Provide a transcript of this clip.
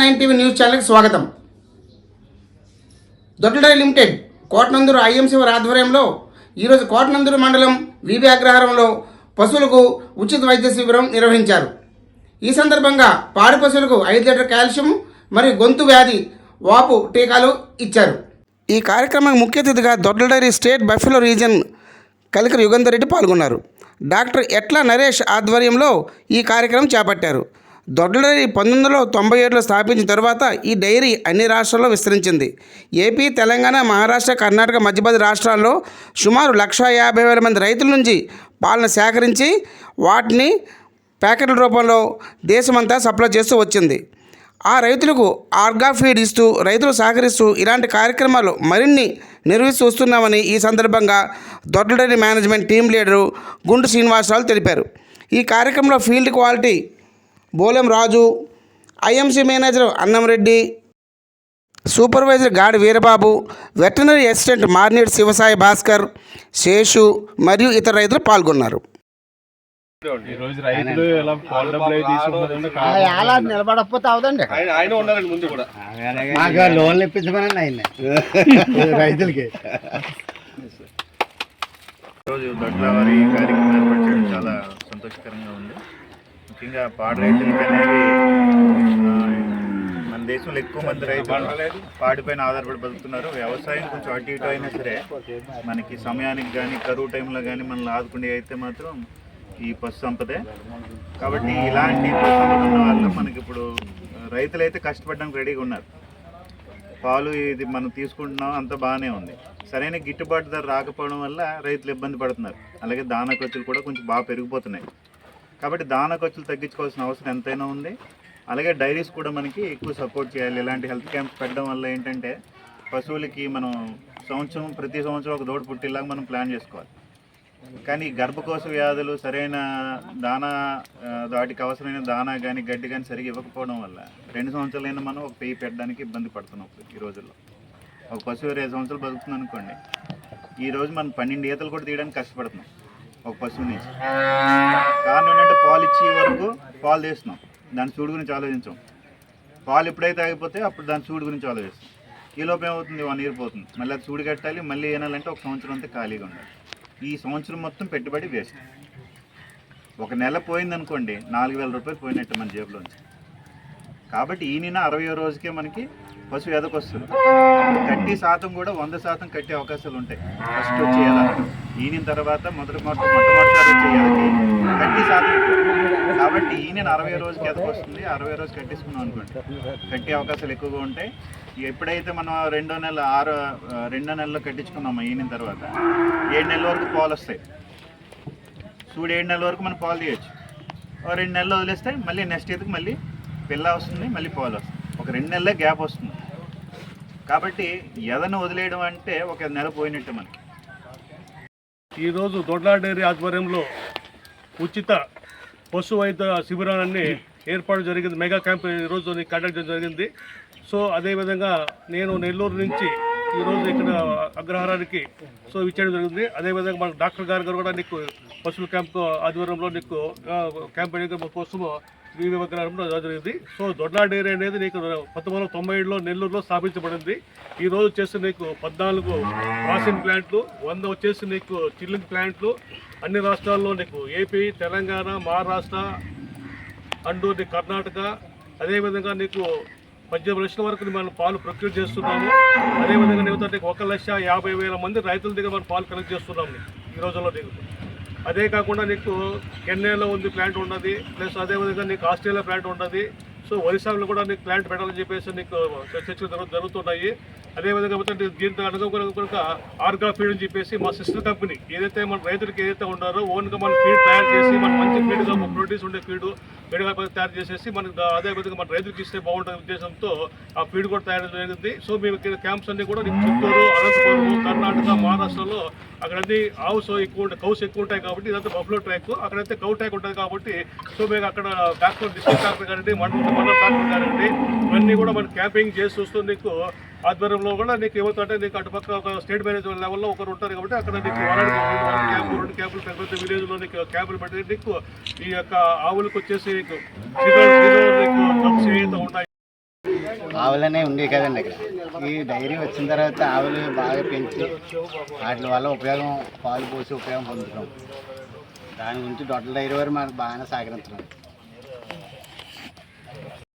Nine TV news ఛానల్కి స్వాగతం. దొడ్లడై limited Kotananduru IMC వారి ఆధ్వర్యంలో ఈరోజు కోటనందూరు మండలం వివి అగ్రహారంలో పశువులకు ఉచిత వైద్య శిబిరం నిర్వహించారు. ఈ సందర్భంగా పాడి పశువులకు ఐదు లీటర్ కాల్షియం మరియు గొంతు వ్యాధి వాపు టీకాలు ఇచ్చారు. ఈ కార్యక్రమానికి ముఖ్య అతిథిగా Dodla Dairy state buffalo region Kalikiri Yugandhar Reddy పాల్గొన్నారు. డాక్టర్ ఎట్ల నరేష్ ఆధ్వర్యంలో ఈ కార్యక్రమం చేపట్టారు. దొడ్ల డైరీ పంతొమ్మిది వందల తొంభై ఏడులో స్థాపించిన తర్వాత ఈ డైరీ అన్ని రాష్ట్రాల్లో విస్తరించింది. ఏపీ తెలంగాణ మహారాష్ట్ర కర్ణాటక మధ్యప్రదేశ్ రాష్ట్రాల్లో సుమారు లక్షా యాభై వేల మంది రైతుల నుంచి పాలన సేకరించి వాటిని ప్యాకెట్ల రూపంలో దేశమంతా సప్లై చేస్తూ వచ్చింది. ఆ రైతులకు ఆర్గా ఫీడ్ ఇస్తూ రైతులు సహకరిస్తూ ఇలాంటి కార్యక్రమాలు మరిన్ని నిర్వహిస్తూ వస్తున్నామని ఈ సందర్భంగా దొడ్లడైరీ management team leader Gundu Srinivasarao తెలిపారు. ఈ కార్యక్రమంలో field quality Bolem Raju IMC manager Annamreddy supervisor Gadi Veerababu veterinary assistant Marnedu Sivasai Bhaskar Seshu మరియు ఇతర రైతులు పాల్గొన్నారు. ఈ రోజు రైతులు ఎలా పాల డబ్బులు అవి తీసుకుంటారంటే అలా నిలబడకపోతే అవదండి. ఆయన ఆయన ఉండాలండి ముందు కూడా. మాకు లోన్లు ఇప్పించమని ఆయన రైతులకి. ఈరోజు దొడ్లవారి కార్యక్రమం ఏర్పాటు చేయడం చాలా సంతోషకరంగా ఉంది. ముఖ్యంగా పాడి రైతులకి అనేవి మన దేశంలో ఎక్కువ మంది రైతులు పాడిపైన ఆధారపడి బతుకుతున్నారు. వ్యవసాయం కొంచెం అటు ఇటు అయినా సరే మనకి సమయానికి కానీ కరువు టైంలో కానీ మనల్ని ఆదుకునే అయితే మాత్రం ఈ పశు సంపదే. కాబట్టి ఇలాంటి పశు సంపద ఉన్న వల్ల మనకి ఇప్పుడు రైతులు అయితే కష్టపడడానికి రెడీగా ఉన్నారు. పాలు ఇది మనం తీసుకుంటున్నాం అంత బాగానే ఉంది. సరైన గిట్టుబాటు ధర రాకపోవడం వల్ల రైతులు ఇబ్బంది పడుతున్నారు. అలాగే దానా ఖర్చులు కూడా కొంచెం బాగా పెరిగిపోతున్నాయి. కాబట్టి దాన ఖర్చులు తగ్గించుకోవాల్సిన అవసరం ఎంతైనా ఉంది. అలాగే డైరీస్ కూడా మనకి ఎక్కువ సపోర్ట్ చేయాలి. ఇలాంటి హెల్త్ క్యాంప్స్ పెట్టడం వల్ల ఏంటంటే పశువులకి మనం సంవత్సరం ప్రతి సంవత్సరం ఒక దోడు పుట్టేలాగా మనం ప్లాన్ చేసుకోవాలి. కానీ గర్భకోశ వ్యాధులు సరైన దానా వాటికి అవసరమైన దానా కానీ గడ్డి కానీ సరిగా ఇవ్వకపోవడం వల్ల రెండు సంవత్సరాలైనా మనం ఒక పెయ్యి పెట్టడానికి ఇబ్బంది పడుతున్నాం ఈ రోజుల్లో. ఒక పశువు ఇరవై సంవత్సరాలు బతుకుతుంది అనుకోండి. ఈరోజు మనం పన్నెండు ఈతలు కూడా తీయడానికి కష్టపడుతున్నాం. ఒక పశువు నుంచి. కారణం ఏంటంటే పాలు ఇచ్చే వరకు పాలు తీస్తున్నాం. దాని చూడు గురించి ఆలోచించాం. పాలు ఎప్పుడైతే ఆగిపోతే అప్పుడు దాని చూడు గురించి ఆలోచిస్తాం. ఈ లోపు ఏమవుతుంది? వన్ ఇయర్ పోతుంది. మళ్ళీ అది చూడు కట్టాలి మళ్ళీ ఏనాలంటే ఒక సంవత్సరం అంతా ఖాళీగా ఉండాలి. ఈ సంవత్సరం మొత్తం పెట్టుబడి వేస్ట్. ఒక నెల పోయిందనుకోండి నాలుగు వేల రూపాయలు పోయినట్టు మన జేబులోంచి. కాబట్టి ఈ అరవై రోజుకే మనకి పశువు ఎదకొస్తుంది కట్టి శాతం కూడా వంద శాతం కట్టే అవకాశాలు ఉంటాయి. ఫస్ట్ వచ్చేయాల ఈయన తర్వాత మొదటి మొట్ట మొట్టమొదటిసారి వచ్చే ఎదకి కట్టి శాతం కాబట్టి ఈయన అరవై రోజుకి ఎదకొస్తుంది అరవై రోజు కట్టేసుకున్నాం అనుకోండి. కట్టే అవకాశాలు ఎక్కువగా ఉంటాయి. ఎప్పుడైతే మనం రెండో నెల ఆరో రెండో నెలలో కట్టించుకున్నామో ఈయన తర్వాత ఏడు నెలల వరకు పాలు వస్తాయి. చూడు ఏడు నెలల వరకు మనం పాలు తీయచ్చు. ఓ రెండు నెలలు వదిలేస్తే మళ్ళీ నెక్స్ట్ ఇయర్కి మళ్ళీ పిల్ల వస్తుంది మళ్ళీ పాలు వస్తుంది. ఒక రెండు నెలలే గ్యాప్ వస్తుంది. కాబట్టి ఎదను వదిలేయడం అంటే ఒక నెల పోయినట్టు మనకి. ఈరోజు దొడ్లా డైరీ ఆధ్వర్యంలో ఉచిత పశు వైద్య శిబిరాన్ని ఏర్పాటు జరిగింది. మెగా క్యాంప్ ఈరోజు కండక్ట్ చేయడం జరిగింది. సో అదేవిధంగా నేను నెల్లూరు నుంచి ఈరోజు ఇక్కడ అగ్రహారానికి సో ఇచ్చేయడం జరిగింది. అదేవిధంగా మన డాక్టర్ గారు గారు కూడా నీకు పశువుల క్యాంప్ ఆధ్వర్యంలో నీకు క్యాంప్ అనేది విగ్రహంలో జరిగింది. సో దొడ్లా డైరీ అనేది నీకు పంతొమ్మిది వందల తొంభై ఏడులో నెల్లూరులో స్థాపించబడింది. ఈ రోజు వచ్చేసి నీకు పద్నాలుగు ప్రాసెసింగ్ ప్లాంట్లు వంద వచ్చేసి నీకు చిల్లింగ్ ప్లాంట్లు అన్ని రాష్ట్రాల్లో నీకు ఏపీ తెలంగాణ మహారాష్ట్ర అండ్ నీ కర్ణాటక అదేవిధంగా నీకు పద్దెనిమిది లక్షల వరకు మనం పాలు ప్రొక్యూర్ చేస్తున్నాము. అదేవిధంగా ఏమిటంటే నీకు ఒక లక్ష యాభై వేల మంది రైతుల దగ్గర మనం పాలు కలెక్ట్ చేస్తున్నాం ఈ రోజుల్లో నీకు. అదే కాకుండా నీకు కెన్నెలో ఉంది ప్లాంట్ ఉన్నది ప్లస్ అదేవిధంగా నీకు ఆస్ట్రేలియా ప్లాంట్ ఉన్నది. సో ఒరిస్సాలో కూడా నీకు ప్లాంట్ పెట్టాలని చెప్పేసి నీకు చర్చలు జరుగుతున్నాయి. అదేవిధంగా మొత్తం దీంతో అనుకోకుండా ఆర్గా ఫీడ్ అని చెప్పేసి మా సిస్టర్ కంపెనీ ఏదైతే మన రైతులకు ఏదైతే ఉన్నారో ఓన్గా మన ఫీడ్ తయారు చేసి మన మంచి ఫీడ్గా ప్రొడ్యూస్ ఉండే ఫీడ్ ఫీడ్గా తయారు చేసేసి మనకి అదేవిధంగా అదే విధంగా మన రైతులకు ఇస్తే బాగుంటుంది ఉద్దేశంతో ఆ ఫీడ్ కూడా తయారు జరిగింది. సో మేము ఇక్కడ క్యాంప్స్ అన్ని కూడా నీకు చిత్తూరు అనంతపురం కర్ణాటక మహారాష్ట్రలో అక్కడన్నీ ఆవుస్ ఎక్కువ ఉంటాయి కౌస్ ఎక్కువ ఉంటాయి కాబట్టి ఇదంతా బఫ్లో ట్రాక్ అక్కడైతే కౌ ట్రాక్ ఉంటుంది కాబట్టి సో మేము అక్కడ డాక్టర్ డిస్ట్రిక్ట్ డాక్టర్ గారండి మండల డాక్టర్ గారండి. ఇవన్నీ కూడా మనం క్యాంపింగ్ చేసి వస్తూ నీకు ఆధ్వర్యంలో కూడా నీకు ఏమవుతుంటే నీకు అటుపక్క ఒక స్టేట్ మేనేజ్మెంట్ లెవెల్లో ఒకరు ఉంటారు కాబట్టి అక్కడ నీకు వారానికి క్యాంపులు రెండు క్యాంపులు పెద్ద పెద్ద విలేజ్లో నీకు క్యాంపులు పెట్టి నీకు ఈ యొక్క ఆవులకు వచ్చేసి నీకు శ్రీధర్ ఉన్నాయి ఆవులనే ఉండే కదండి ఇక్కడ ఈ డైరీ వచ్చిన తర్వాత ఆవులు బాగా పెంచి వాటి వల్ల ఉపయోగం పాలు పోసి ఉపయోగం పొందుతున్నాం. దాని గురించి డొట్టల డైరీ వారు మనకు బాగానే సహకరించడం